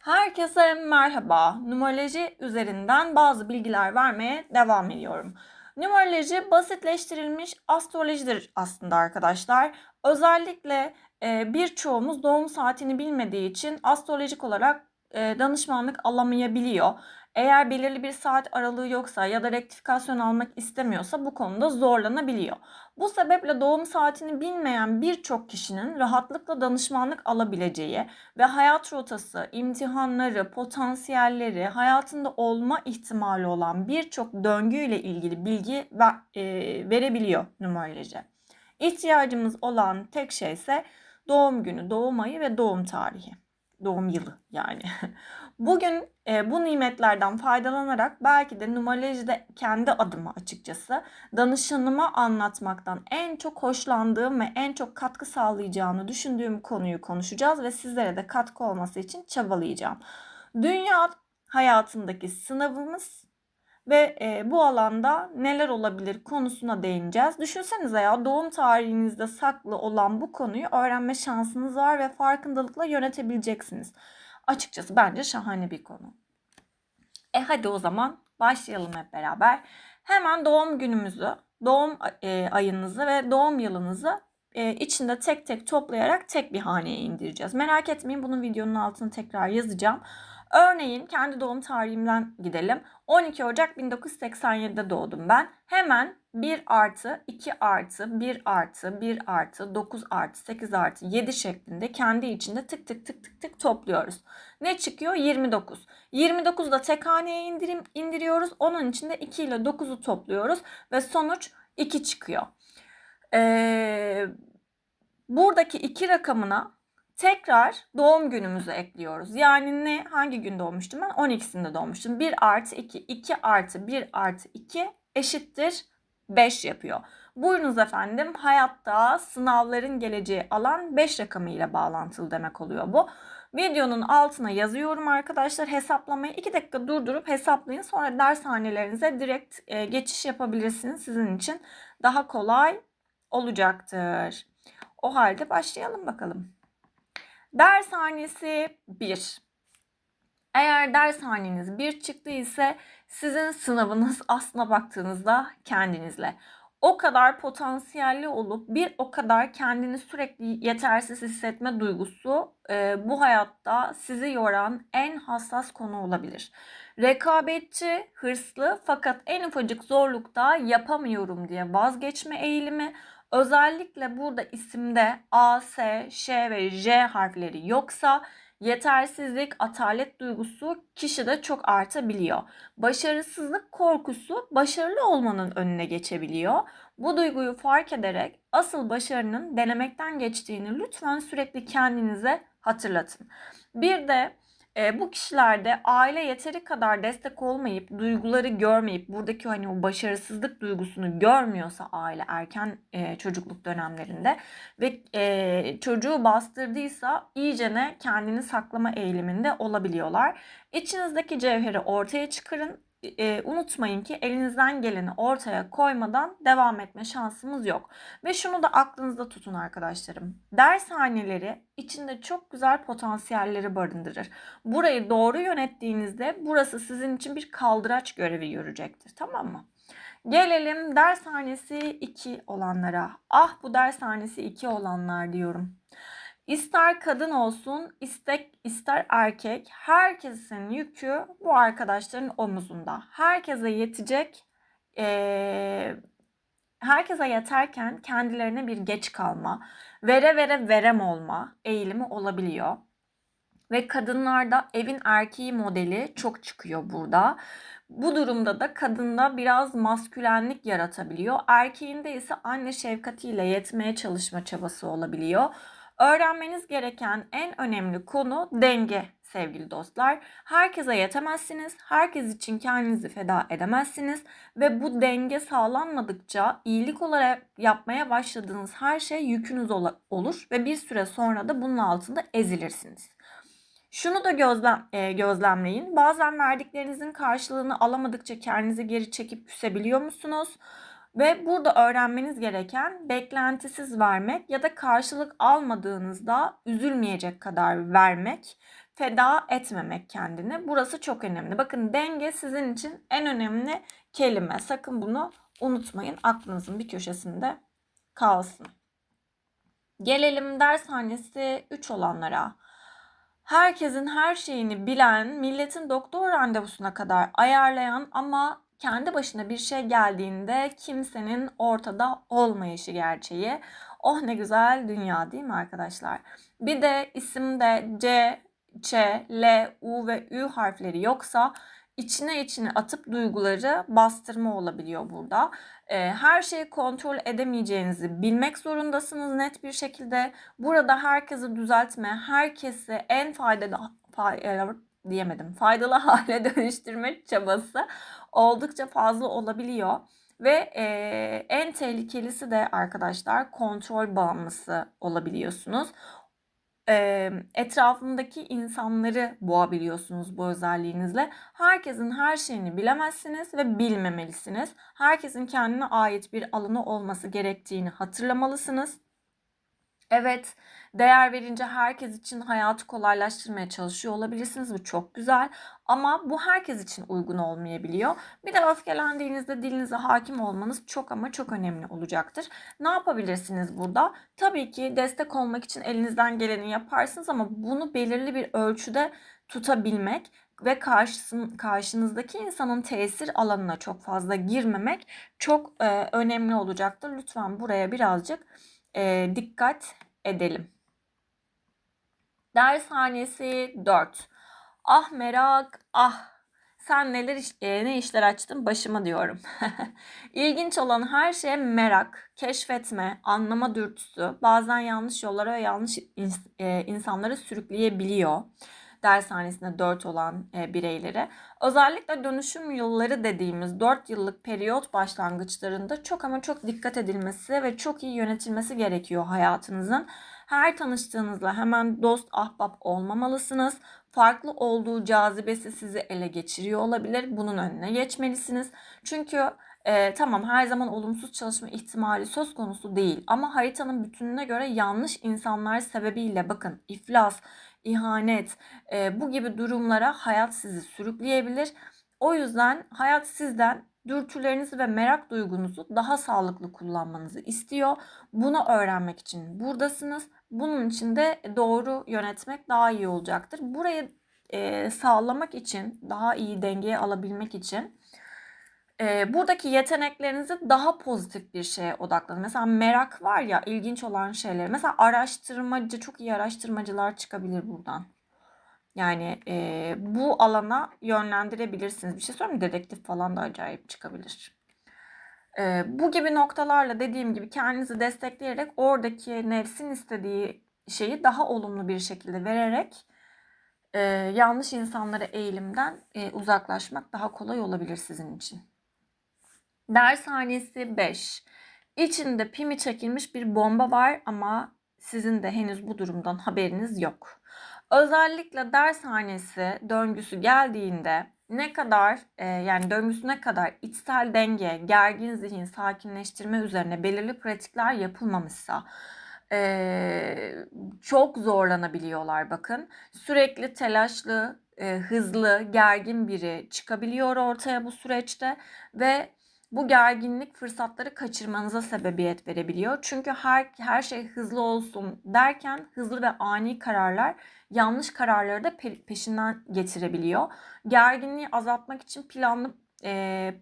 Herkese merhaba. Numeroloji üzerinden bazı bilgiler vermeye devam ediyorum. Numeroloji basitleştirilmiş astrolojidir aslında arkadaşlar. Özellikle e, birçoğumuz doğum saatini bilmediği için astrolojik olarak e, danışmanlık alamayabiliyor. Eğer belirli bir saat aralığı yoksa ya da rektifikasyon almak istemiyorsa bu konuda zorlanabiliyor. Bu sebeple doğum saatini bilmeyen birçok kişinin rahatlıkla danışmanlık alabileceği ve hayat rotası, imtihanları, potansiyelleri, hayatında olma ihtimali olan birçok döngüyle ilgili bilgi e, verebiliyor numeroloji. İhtiyacımız olan tek şey ise doğum günü, doğum ayı ve doğum tarihi. Doğum yılı yani. Bugün e, bu nimetlerden faydalanarak belki de numerolojide kendi adıma açıkçası danışanıma anlatmaktan en çok hoşlandığım ve en çok katkı sağlayacağını düşündüğüm konuyu konuşacağız ve sizlere de katkı olması için çabalayacağım. Dünya hayatındaki sınavımız ve e, bu alanda neler olabilir konusuna değineceğiz. Düşünsenize ya doğum tarihinizde saklı olan bu konuyu öğrenme şansınız var ve farkındalıkla yönetebileceksiniz. Açıkçası bence şahane bir konu. E hadi o zaman başlayalım hep beraber. Hemen doğum günümüzü, doğum e, ayınızı ve doğum yılınızı e, içinde tek tek toplayarak tek bir haneye indireceğiz. Merak etmeyin bunun videonun altına tekrar yazacağım. Örneğin kendi doğum tarihimden gidelim. 12 Ocak 1987'de doğdum ben. Hemen 1 artı 2 artı 1 artı 1 artı 9 artı 8 artı 7 şeklinde kendi içinde tık tık tık tık tık topluyoruz. Ne çıkıyor? 29. 29'u da tek haneye indirim, indiriyoruz. Onun içinde 2 ile 9'u topluyoruz ve sonuç 2 çıkıyor. Ee, buradaki 2 rakamına tekrar doğum günümüzü ekliyoruz. Yani ne? Hangi gün doğmuştum ben? 12'sinde doğmuştum. 1 artı 2, 2 artı 1 artı 2 eşittir 5 yapıyor. Buyurunuz efendim hayatta sınavların geleceği alan 5 rakamı ile bağlantılı demek oluyor bu. Videonun altına yazıyorum arkadaşlar hesaplamayı 2 dakika durdurup hesaplayın. Sonra dershanelerinize direkt e, geçiş yapabilirsiniz. Sizin için daha kolay olacaktır. O halde başlayalım bakalım. Dershanesi 1. Eğer dershaneniz 1 çıktı ise sizin sınavınız aslına baktığınızda kendinizle. O kadar potansiyelli olup bir o kadar kendini sürekli yetersiz hissetme duygusu e, bu hayatta sizi yoran en hassas konu olabilir. Rekabetçi, hırslı fakat en ufacık zorlukta yapamıyorum diye vazgeçme eğilimi Özellikle burada isimde A, S, Ş ve J harfleri yoksa yetersizlik, atalet duygusu kişide çok artabiliyor. Başarısızlık korkusu başarılı olmanın önüne geçebiliyor. Bu duyguyu fark ederek asıl başarının denemekten geçtiğini lütfen sürekli kendinize hatırlatın. Bir de e, bu kişilerde aile yeteri kadar destek olmayıp, duyguları görmeyip, buradaki hani o başarısızlık duygusunu görmüyorsa aile erken e, çocukluk dönemlerinde ve e, çocuğu bastırdıysa iyicene kendini saklama eğiliminde olabiliyorlar. İçinizdeki cevheri ortaya çıkarın e, unutmayın ki elinizden geleni ortaya koymadan devam etme şansımız yok. Ve şunu da aklınızda tutun arkadaşlarım. Dershaneleri içinde çok güzel potansiyelleri barındırır. Burayı doğru yönettiğinizde burası sizin için bir kaldıraç görevi görecektir. Tamam mı? Gelelim dershanesi 2 olanlara. Ah bu dershanesi 2 olanlar diyorum. İster kadın olsun, istek ister erkek, herkesin yükü bu arkadaşların omuzunda. Herkese yetecek, e, herkese yeterken kendilerine bir geç kalma, vere vere verem olma eğilimi olabiliyor. Ve kadınlarda evin erkeği modeli çok çıkıyor burada. Bu durumda da kadında biraz maskülenlik yaratabiliyor. Erkeğinde ise anne şefkatiyle yetmeye çalışma çabası olabiliyor. Öğrenmeniz gereken en önemli konu denge sevgili dostlar. Herkese yetemezsiniz. Herkes için kendinizi feda edemezsiniz ve bu denge sağlanmadıkça iyilik olarak yapmaya başladığınız her şey yükünüz olur ve bir süre sonra da bunun altında ezilirsiniz. Şunu da gözlem, e, gözlemleyin. Bazen verdiklerinizin karşılığını alamadıkça kendinizi geri çekip küsebiliyor musunuz? Ve burada öğrenmeniz gereken beklentisiz vermek ya da karşılık almadığınızda üzülmeyecek kadar vermek. feda etmemek kendini. Burası çok önemli. Bakın denge sizin için en önemli kelime. Sakın bunu unutmayın. Aklınızın bir köşesinde kalsın. Gelelim dershanesi 3 olanlara. Herkesin her şeyini bilen, milletin doktor randevusuna kadar ayarlayan ama kendi başına bir şey geldiğinde kimsenin ortada olmayışı gerçeği. Oh ne güzel dünya değil mi arkadaşlar? Bir de isimde C, Ç, L, U ve Ü harfleri yoksa içine içine atıp duyguları bastırma olabiliyor burada. Ee, her şeyi kontrol edemeyeceğinizi bilmek zorundasınız net bir şekilde. Burada herkesi düzeltme, herkesi en faydalı fay, diyemedim. Faydalı hale dönüştürme çabası oldukça fazla olabiliyor. Ve e, en tehlikelisi de arkadaşlar kontrol bağımlısı olabiliyorsunuz e, etrafındaki insanları boğabiliyorsunuz bu özelliğinizle. Herkesin her şeyini bilemezsiniz ve bilmemelisiniz. Herkesin kendine ait bir alanı olması gerektiğini hatırlamalısınız. Evet, değer verince herkes için hayatı kolaylaştırmaya çalışıyor olabilirsiniz. Bu çok güzel. Ama bu herkes için uygun olmayabiliyor. Bir de öfkelendiğinizde dilinize hakim olmanız çok ama çok önemli olacaktır. Ne yapabilirsiniz burada? Tabii ki destek olmak için elinizden geleni yaparsınız ama bunu belirli bir ölçüde tutabilmek ve karşısın, karşınızdaki insanın tesir alanına çok fazla girmemek çok e, önemli olacaktır. Lütfen buraya birazcık e, dikkat edelim. Dershanesi 4. Ah merak, ah sen neler iş, e, ne işler açtın başıma diyorum. İlginç olan her şeye merak, keşfetme, anlama dürtüsü bazen yanlış yollara ve yanlış ins, e, insanları sürükleyebiliyor dershanesinde 4 olan e, bireyleri. Özellikle dönüşüm yılları dediğimiz 4 yıllık periyot başlangıçlarında çok ama çok dikkat edilmesi ve çok iyi yönetilmesi gerekiyor hayatınızın. Her tanıştığınızla hemen dost ahbap olmamalısınız. Farklı olduğu cazibesi sizi ele geçiriyor olabilir. Bunun önüne geçmelisiniz. Çünkü e, tamam her zaman olumsuz çalışma ihtimali söz konusu değil. Ama haritanın bütününe göre yanlış insanlar sebebiyle bakın iflas, ihanet e, bu gibi durumlara hayat sizi sürükleyebilir. O yüzden hayat sizden dürtülerinizi ve merak duygunuzu daha sağlıklı kullanmanızı istiyor. Bunu öğrenmek için buradasınız. Bunun için de doğru yönetmek daha iyi olacaktır. Burayı e, sağlamak için, daha iyi dengeye alabilmek için e, buradaki yeteneklerinizi daha pozitif bir şeye odaklanın. Mesela merak var ya ilginç olan şeyler. Mesela araştırmacı, çok iyi araştırmacılar çıkabilir buradan. Yani e, bu alana yönlendirebilirsiniz. Bir şey söyleyeyim mi? Dedektif falan da acayip çıkabilir. Bu gibi noktalarla dediğim gibi kendinizi destekleyerek oradaki nefsin istediği şeyi daha olumlu bir şekilde vererek e, yanlış insanlara eğilimden e, uzaklaşmak daha kolay olabilir sizin için. Dershanesi 5. İçinde pimi çekilmiş bir bomba var ama sizin de henüz bu durumdan haberiniz yok. Özellikle dershanesi döngüsü geldiğinde ne kadar e, yani döngüsü ne kadar içsel denge, gergin zihin, sakinleştirme üzerine belirli pratikler yapılmamışsa e, çok zorlanabiliyorlar bakın. Sürekli telaşlı, e, hızlı, gergin biri çıkabiliyor ortaya bu süreçte ve bu gerginlik fırsatları kaçırmanıza sebebiyet verebiliyor. Çünkü her her şey hızlı olsun derken hızlı ve ani kararlar yanlış kararları da peşinden getirebiliyor. Gerginliği azaltmak için planlı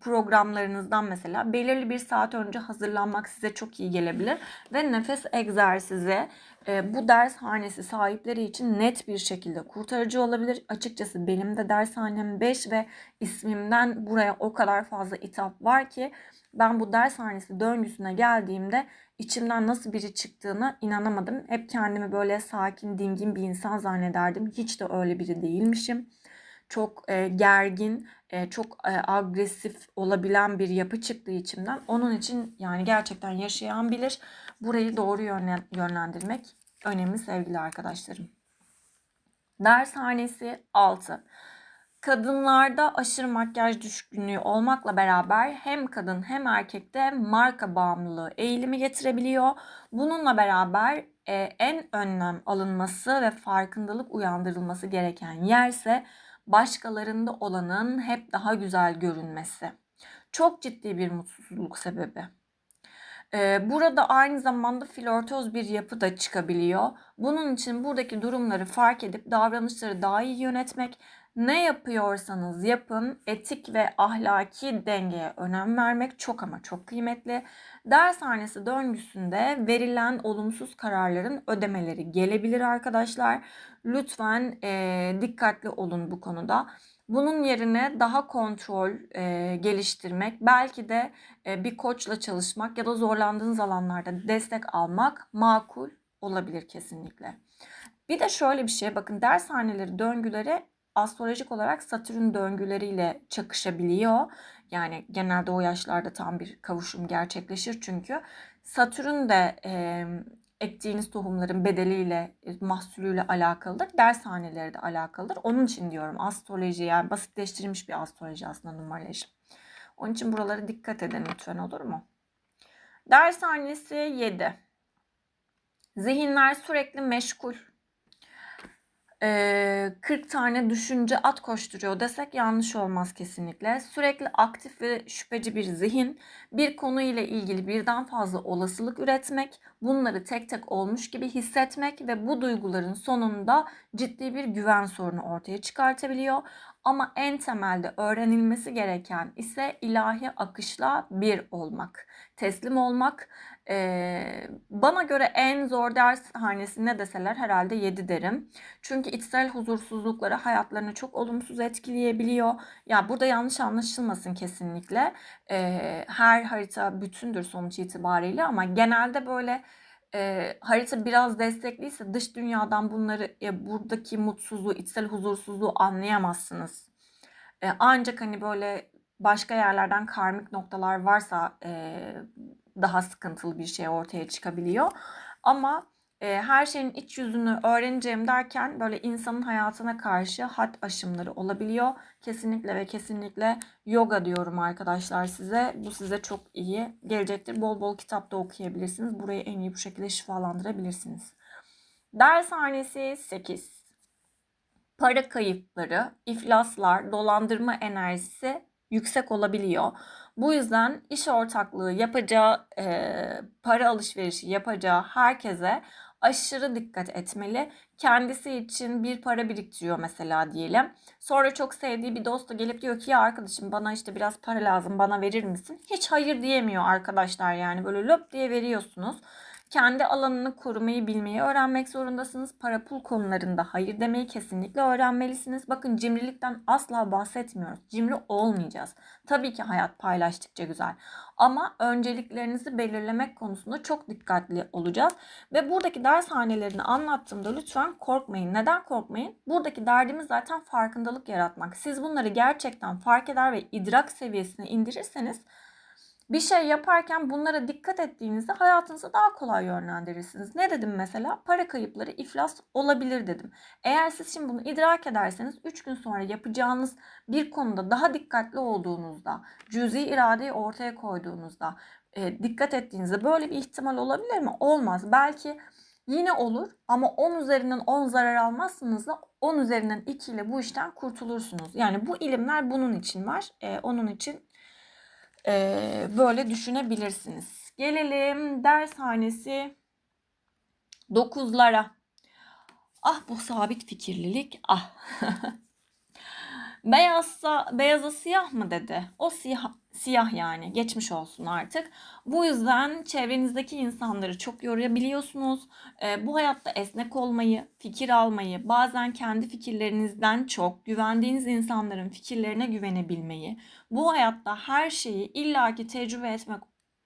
programlarınızdan mesela belirli bir saat önce hazırlanmak size çok iyi gelebilir ve nefes egzersizi bu dershanesi sahipleri için net bir şekilde kurtarıcı olabilir. Açıkçası benim de dershanem 5 ve ismimden buraya o kadar fazla itap var ki ben bu dershanesi döngüsüne geldiğimde içimden nasıl biri çıktığını inanamadım. Hep kendimi böyle sakin, dingin bir insan zannederdim. Hiç de öyle biri değilmişim çok e, gergin, e, çok e, agresif olabilen bir yapı çıktığı içimden. Onun için yani gerçekten yaşayan bilir. Burayı doğru yönlendirmek önemli sevgili arkadaşlarım. Dershanesi 6. Kadınlarda aşırı makyaj düşkünlüğü olmakla beraber hem kadın hem erkekte marka bağımlılığı eğilimi getirebiliyor. Bununla beraber e, en önlem alınması ve farkındalık uyandırılması gereken yerse başkalarında olanın hep daha güzel görünmesi. Çok ciddi bir mutsuzluk sebebi. Ee, burada aynı zamanda flörtöz bir yapı da çıkabiliyor. Bunun için buradaki durumları fark edip davranışları daha iyi yönetmek, ne yapıyorsanız yapın etik ve ahlaki dengeye önem vermek çok ama çok kıymetli. Dershanesi döngüsünde verilen olumsuz kararların ödemeleri gelebilir arkadaşlar. Lütfen e, dikkatli olun bu konuda. Bunun yerine daha kontrol e, geliştirmek, belki de e, bir koçla çalışmak ya da zorlandığınız alanlarda destek almak makul olabilir kesinlikle. Bir de şöyle bir şey bakın dershaneleri döngüleri astrolojik olarak Satürn döngüleriyle çakışabiliyor. Yani genelde o yaşlarda tam bir kavuşum gerçekleşir çünkü. Satürn de e, ektiğiniz tohumların bedeliyle, mahsulüyle alakalıdır. Dershaneleri de alakalıdır. Onun için diyorum astroloji yani basitleştirilmiş bir astroloji aslında numaroloji. Onun için buralara dikkat edin lütfen olur mu? Dershanesi 7. Zihinler sürekli meşgul. 40 tane düşünce at koşturuyor desek yanlış olmaz kesinlikle. Sürekli aktif ve şüpheci bir zihin, bir konu ile ilgili birden fazla olasılık üretmek, bunları tek tek olmuş gibi hissetmek ve bu duyguların sonunda ciddi bir güven sorunu ortaya çıkartabiliyor. Ama en temelde öğrenilmesi gereken ise ilahi akışla bir olmak, teslim olmak. Ee, bana göre en zor ders hanesi ne deseler herhalde 7 derim. Çünkü içsel huzursuzlukları hayatlarını çok olumsuz etkileyebiliyor. Ya burada yanlış anlaşılmasın kesinlikle. Ee, her harita bütündür sonuç itibariyle ama genelde böyle e, harita biraz destekliyse dış dünyadan bunları e, buradaki mutsuzluğu, içsel huzursuzluğu anlayamazsınız. E, ancak hani böyle başka yerlerden karmik noktalar varsa e, daha sıkıntılı bir şey ortaya çıkabiliyor. Ama e, her şeyin iç yüzünü öğreneceğim derken böyle insanın hayatına karşı had aşımları olabiliyor. Kesinlikle ve kesinlikle yoga diyorum arkadaşlar size. Bu size çok iyi gelecektir. Bol bol kitap da okuyabilirsiniz. Burayı en iyi bu şekilde şifalandırabilirsiniz. Dershanesi 8. Para kayıpları, iflaslar, dolandırma enerjisi yüksek olabiliyor. Bu yüzden iş ortaklığı yapacağı, e, para alışverişi yapacağı herkese aşırı dikkat etmeli. Kendisi için bir para biriktiriyor mesela diyelim. Sonra çok sevdiği bir dostu gelip diyor ki ya arkadaşım bana işte biraz para lazım bana verir misin? Hiç hayır diyemiyor arkadaşlar yani böyle löp diye veriyorsunuz. Kendi alanını korumayı bilmeyi öğrenmek zorundasınız. Para pul konularında hayır demeyi kesinlikle öğrenmelisiniz. Bakın cimrilikten asla bahsetmiyoruz. Cimri olmayacağız. Tabii ki hayat paylaştıkça güzel. Ama önceliklerinizi belirlemek konusunda çok dikkatli olacağız. Ve buradaki dershanelerini anlattığımda lütfen korkmayın. Neden korkmayın? Buradaki derdimiz zaten farkındalık yaratmak. Siz bunları gerçekten fark eder ve idrak seviyesine indirirseniz bir şey yaparken bunlara dikkat ettiğinizde hayatınızı daha kolay yönlendirirsiniz. Ne dedim mesela? Para kayıpları, iflas olabilir dedim. Eğer siz şimdi bunu idrak ederseniz 3 gün sonra yapacağınız bir konuda daha dikkatli olduğunuzda, cüzi iradeyi ortaya koyduğunuzda, e, dikkat ettiğinizde böyle bir ihtimal olabilir mi? Olmaz. Belki yine olur ama 10 üzerinden 10 zarar almazsınız da 10 üzerinden 2 ile bu işten kurtulursunuz. Yani bu ilimler bunun için var. E, onun için ee, böyle düşünebilirsiniz. Gelelim dershanesi 9'lara. Ah bu sabit fikirlilik. Ah. Beyazsa, beyaza siyah mı dedi? O siyah, siyah yani. Geçmiş olsun artık. Bu yüzden çevrenizdeki insanları çok yorabiliyorsunuz. E, bu hayatta esnek olmayı, fikir almayı, bazen kendi fikirlerinizden çok güvendiğiniz insanların fikirlerine güvenebilmeyi, bu hayatta her şeyi illaki tecrübe etmek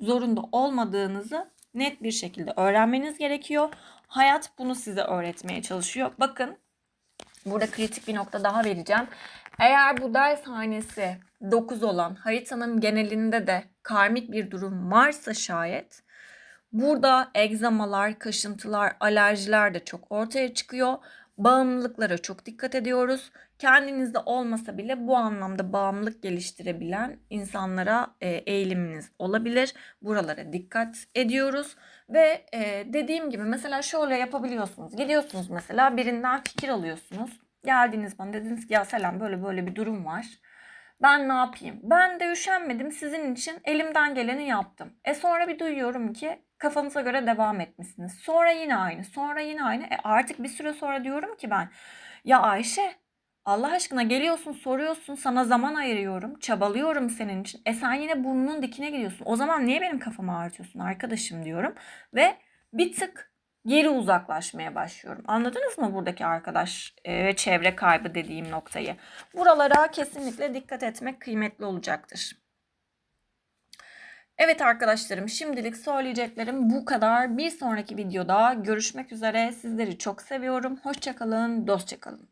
zorunda olmadığınızı net bir şekilde öğrenmeniz gerekiyor. Hayat bunu size öğretmeye çalışıyor. Bakın burada kritik bir nokta daha vereceğim. Eğer bu dershanesi 9 olan haritanın genelinde de karmik bir durum varsa şayet burada egzamalar, kaşıntılar, alerjiler de çok ortaya çıkıyor. Bağımlılıklara çok dikkat ediyoruz. kendinizde olmasa bile bu anlamda bağımlılık geliştirebilen insanlara e, eğiliminiz olabilir. Buralara dikkat ediyoruz ve e, dediğim gibi mesela şöyle yapabiliyorsunuz. Gidiyorsunuz mesela birinden fikir alıyorsunuz. Geldiniz bana dediniz ki ya Selam böyle böyle bir durum var. Ben ne yapayım? Ben de üşenmedim sizin için elimden geleni yaptım. E sonra bir duyuyorum ki kafanıza göre devam etmişsiniz. Sonra yine aynı, sonra yine aynı. E artık bir süre sonra diyorum ki ben ya Ayşe Allah aşkına geliyorsun soruyorsun sana zaman ayırıyorum çabalıyorum senin için. E sen yine burnunun dikine gidiyorsun. O zaman niye benim kafamı ağrıtıyorsun arkadaşım diyorum. Ve bir tık geri uzaklaşmaya başlıyorum. Anladınız mı buradaki arkadaş e, ve çevre kaybı dediğim noktayı? Buralara kesinlikle dikkat etmek kıymetli olacaktır. Evet arkadaşlarım şimdilik söyleyeceklerim bu kadar. Bir sonraki videoda görüşmek üzere. Sizleri çok seviyorum. Hoşçakalın, dostçakalın.